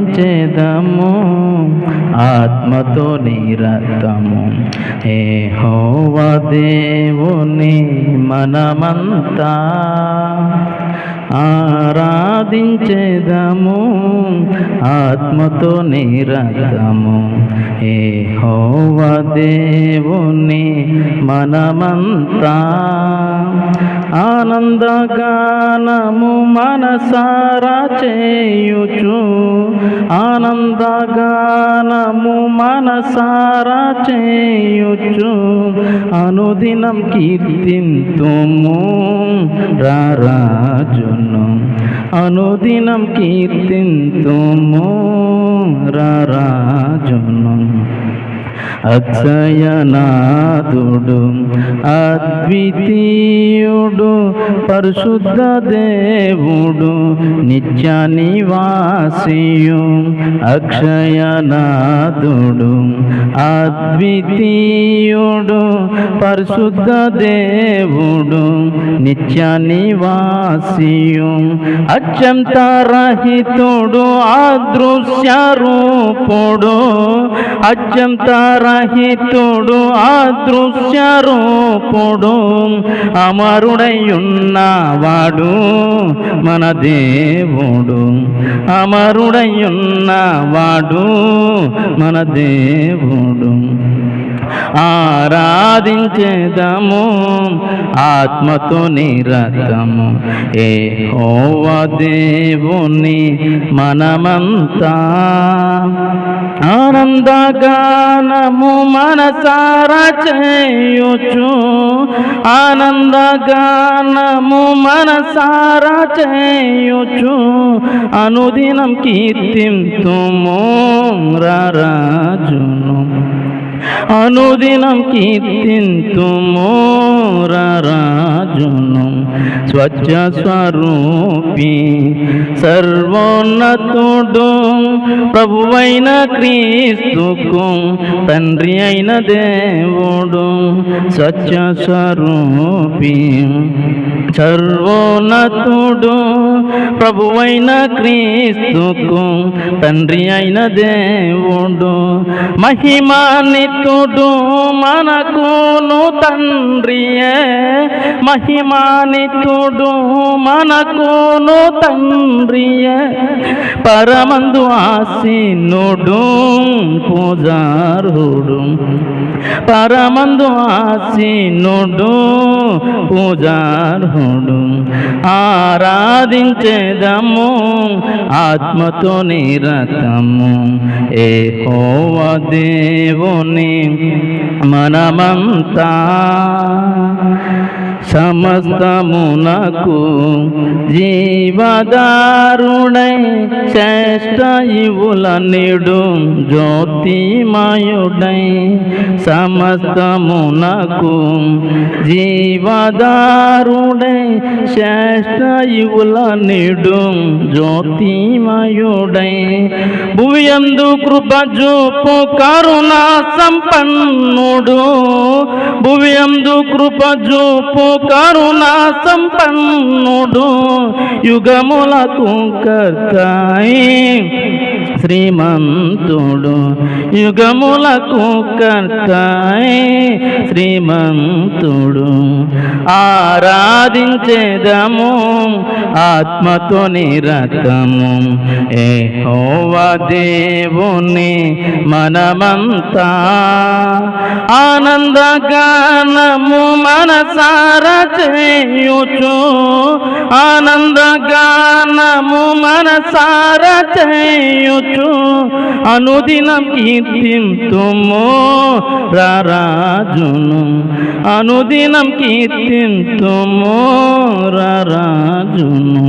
చేదము ఆత్మతో నిరతము. ఏ హోవ దేవుని మనమంతా ఆరాధించేదము ఆత్మతో నిరతము. ఏ హోవ దేవుని మనమంతా ఆనందగానము మనసారా చేయుచు. ఆనందగానము మనసారా చేయుచు. అనుదినం కీర్తింతుము రారాజును. అనుదినం కీర్తింతుము రారాజును. అక్షయనాథుడు అద్వితీయుడు పరిశుద్ధ దేవుడు నిత్య నివాసియు. అక్షయనాథుడు అద్వితీయుడు పరిశుద్ధ దేవుడు నిత్య నివాసియు. అత్యంత రహితుడు అదృశ్య రూపుడు అత్యంత రహితుడు అదృశ్య రూపుడు అమరుడయ్యున్నవాడు మన దేవుడు. అమరుడయ్యున్నవాడు మన దేవుడు. ఆరాధించేదము ఆత్మతో నిరతము. ఏ ఓవ దేవుని మనమంతా. ఆనందగానము మనసారా చేయుచు ఆనందగానము మనసారా చేయుచు అనుదినం కీర్తింతుము రాజును అనుదినం కీర్తింతుము అర్జును స్వచ్ఛ స్వరూపి సర్వోన్నతుడు ప్రభువైన క్రీస్తుకు తండ్రి అయిన దేవుడు స్వచ్ఛ స్వరూపి సర్వోన్నతుడు ప్రభువైన క్రీస్తుకు తండ్రి అయిన దేవుడు మహిమానితుడు మనకును తండ్రియే మహిమానితుడు మనకును తండ్రియే. పరమందు ఆసీనుడు పూజారుడు. పరమందు ఆసీనుడు పూజార్హుడు ఆరాధించేదము ఆత్మతో నిరతము. ఏ హోవ దేవుని మనమంతా. సమస్తమునకు జీవదారుడై శ్రేష్టయువుల నిడు జ్యోతిమయుడై సమస్తమునకు జీవదారుడై శ్రేష్టయువుల నిడు జ్యోతిమయుడై భూయందు కృప చూపు కరుణా సంపన్నుడు. భూయందు కృప చూపు కరుణా సంపన్నుడు యుగములకు కర్తాయి శ్రీమంతుడు యుగములకు కర్తాయి శ్రీమంతుడు ఆరాధించేదము ఆత్మతో నిరతము ఏ హోవ దేవుని మనమంతా ఆనందగానము మనసార చేయుచు ఆనందగానము మనసార చేయుచు అనుదినం కీర్తింతుము రారాజును అనుదినం కీర్తింతుము రారాజును